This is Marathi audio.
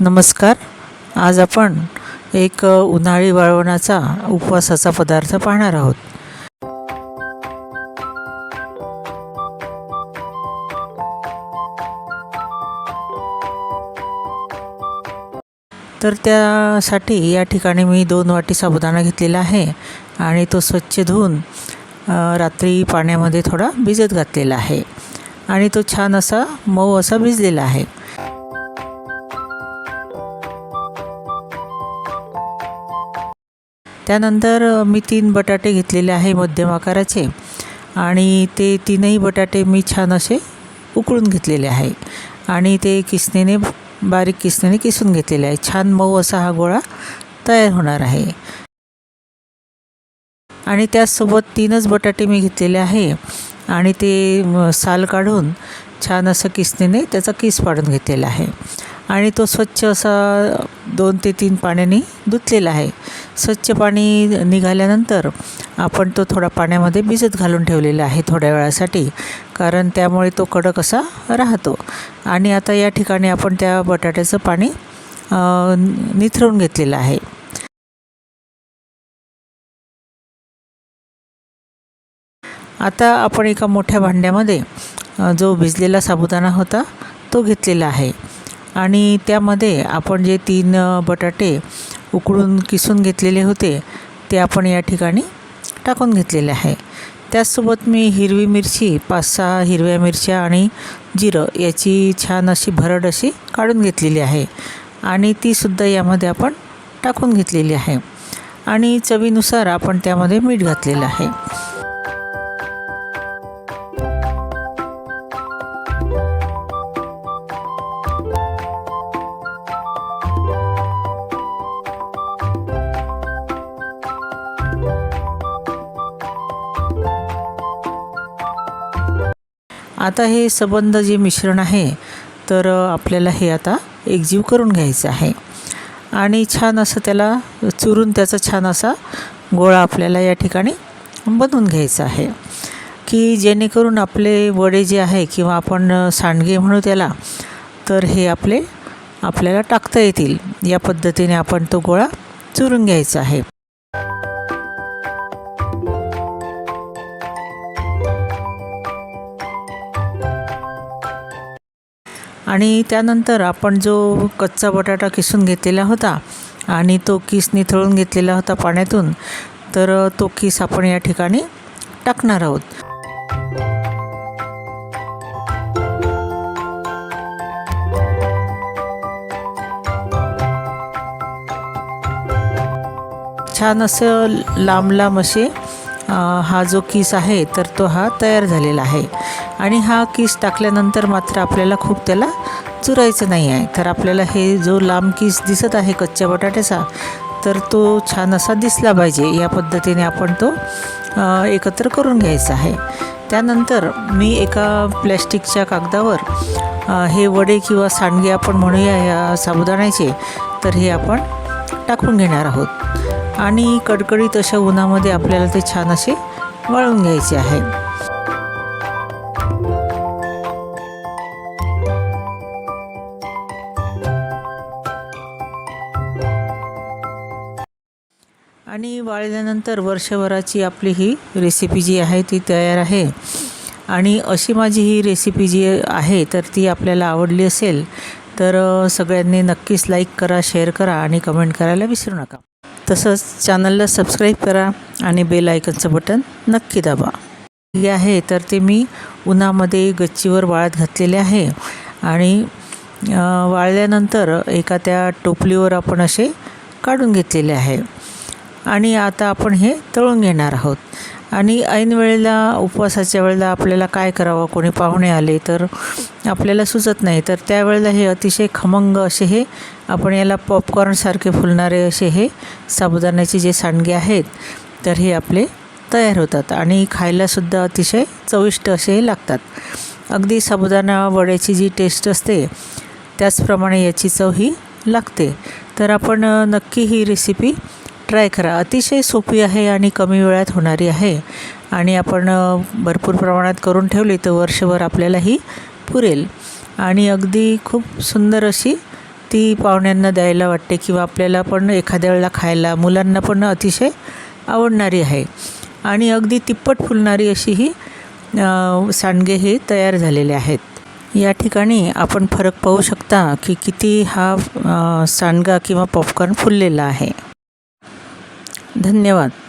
नमस्कार. आज आपण एक उन्हाळी वाळवणाचा उपवासाचा पदार्थ पाहणार आहोत. तर त्यासाठी या ठिकाणी मी दोन वाटी साबुदाणा घेतलेला आहे आणि तो स्वच्छ धुवून रात्री पाण्यामध्ये थोडा भिजत घातलेला आहे. आणि तो छान असा मऊ असा भिजलेला आहे. त्यानंतर मी तीन बटाटे घेतलेले आहे मध्यम आकाराचे आणि ते तीनही बटाटे मी छान असे उकळून घेतलेले आहे आणि ते किसणीने बारीक किसणीने किसून घेतलेले आहे. छान मऊ असा हा गोळा तयार होणार आहे. आणि त्याचसोबत तीनच बटाटे मी घेतलेले आहे आणि ते साल काढून छान असं किसणीने त्याचा किस पाडून घेतलेला आहे. आणि तो स्वच्छ असा दोन ते तीन पाण्याने धुतलेला आहे. स्वच्छ पाणी निघाल्यानंतर आपण तो थोडा पाण्यामध्ये भिजत घालून ठेवलेला आहे थोड्या वेळासाठी कारण त्यामुळे तो कडक असा राहतो. आणि आता या ठिकाणी आपण त्या बटाट्याचं पाणी निथरून निथरवून घेतलेलं आहे. आता आपण एका मोठ्या भांड्यामध्ये जो भिजलेला साबुदाणा होता तो घेतलेला आहे. आणि त्यामध्ये आपण जे तीन बटाटे उकळून किसून घेतलेले होते ते आपण या ठिकाणी टाकून घेतलेले आहे. त्याचसोबत मी हिरवी मिरची पाच सहा हिरव्या मिरच्या आणि जिरं याची छान अशी भरड अशी काढून घेतलेली आहे आणि तीसुद्धा यामध्ये आपण टाकून घेतलेली आहे. आणि चवीनुसार आपण त्यामध्ये मीठ घातलेलं आहे. आता हे सबंध जे मिश्रण आहे तर आपल्याला हे आता एकजीव करून घ्यायचं आहे. आणि छान असं त्याला चुरून त्याचा छान असा गोळा आपल्याला या ठिकाणी बनवून घ्यायचा आहे. की जेणेकरून आपले वडे जे आहे किंवा आपण सांडगे म्हणू त्याला तर हे आपले आपल्याला टाकता येतील. या पद्धतीने आपण तो गोळा चुरून घ्यायचा आहे. आणि त्यानंतर आपण जो कच्चा बटाटा किसून घेतलेला होता आणि तो किस निथळून घेतलेला होता पाण्यातून तर तो किस आपण या ठिकाणी टाकणार आहोत. छान असं लांब लांब असे हा जो किस आहे तर तो हा तयार झालेला आहे. आणि हा किस टाकल्यानंतर मात्र आपल्याला खूप त्याला चुरायचं नाही आहे. तर आपल्याला हे जो लांब किस दिसत आहे कच्च्या बटाट्याचा तर तो छान असा दिसला पाहिजे. या पद्धतीने आपण तो एकत्र करून घ्यायचा आहे. त्यानंतर मी एका प्लॅस्टिकच्या कागदावर हे वडे किंवा सांडगे आपण म्हणूया या साबुदाण्याचे तर हे आपण टाकून घेणार आहोत. आणि कडकडीत अशा उन्हामध्ये आपल्याला ते छान असे वाळून घ्यायचे आहे. आणि वाळल्यानंतर वर्षभराची आपली ही रेसिपी जी आहे ती तयार आहे. आणि अशी माझी ही रेसिपी जी आहे तर ती आपल्याला आवडली असेल तर सगळ्यांनी नक्कीच लाईक करा शेअर करा आणि कमेंट करायला विसरू नका. तसंच चॅनलला सबस्क्राईब करा आणि बेल आयकनचं बटन नक्की दाबा. हे आहे तर ते मी उन्हामध्ये गच्चीवर वाळत घातलेले आहे आणि वाळल्यानंतर एका त्या टोपलीवर आपण असे काढून घेतलेले आहे. आणि आता आपण हे तळून घेणार आहोत. आणि ऐन वेळेला उपवासाच्या वेळेला आपल्याला काय करावं कोणी पाहुणे आले तर आपल्याला सुचत नाही. तर त्यावेळेला हे अतिशय खमंग असे हे आपण याला पॉपकॉर्नसारखे फुलणारे असे हे साबुदाण्याचे जे सांडगे आहेत तर हे आपले तयार होतात आणि खायलासुद्धा अतिशय चविष्ट असे हे लागतात. अगदी साबुदाणा वड्याची जी टेस्ट असते त्याचप्रमाणे याची चव ही लागते. तर आपण नक्की ही रेसिपी ट्राय करा. अतिशय सोपी आहे आणि कमी वेळात होणारी आहे. आणि आपण भरपूर प्रमाणात करून ठेवली तर वर्षभर आपल्याला ही पुरेल. आणि अगदी खूप सुंदर अशी ती पाहुण्यांना द्यायला वाटते किंवा आपल्याला पण एखाद्या वेळेला खायला मुलांना पण अतिशय आवडणारी आहे. आणि अगदी तिप्पट फुलणारी अशी ही सांडगे हे तयार झालेले आहेत. या ठिकाणी आपण फरक पाहू शकता की किती हा सांडगा किंवा पॉपकॉर्न फुललेला आहे. धन्यवाद.